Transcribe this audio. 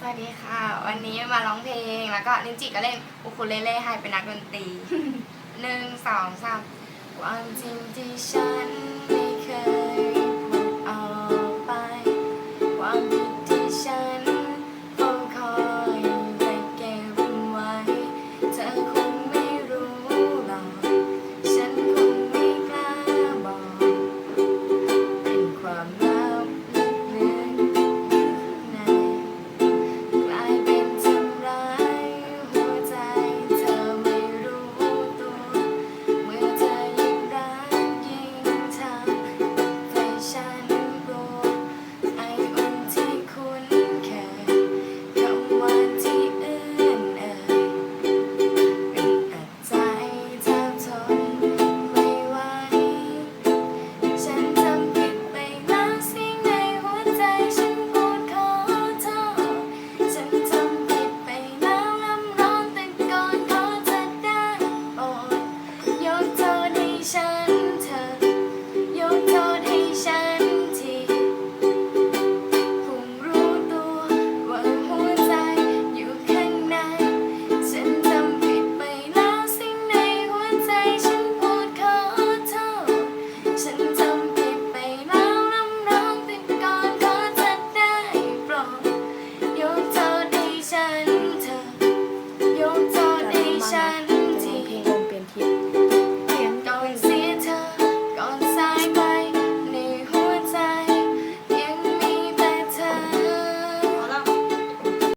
สวัสดีค่ะ วันนี้มาร้องเพลงแล้วก็นินจิก็เล่นอูคูเลเล่ให้เป็นนักดนตรีหนึ่งสองสามความจริงที่ฉัน sun.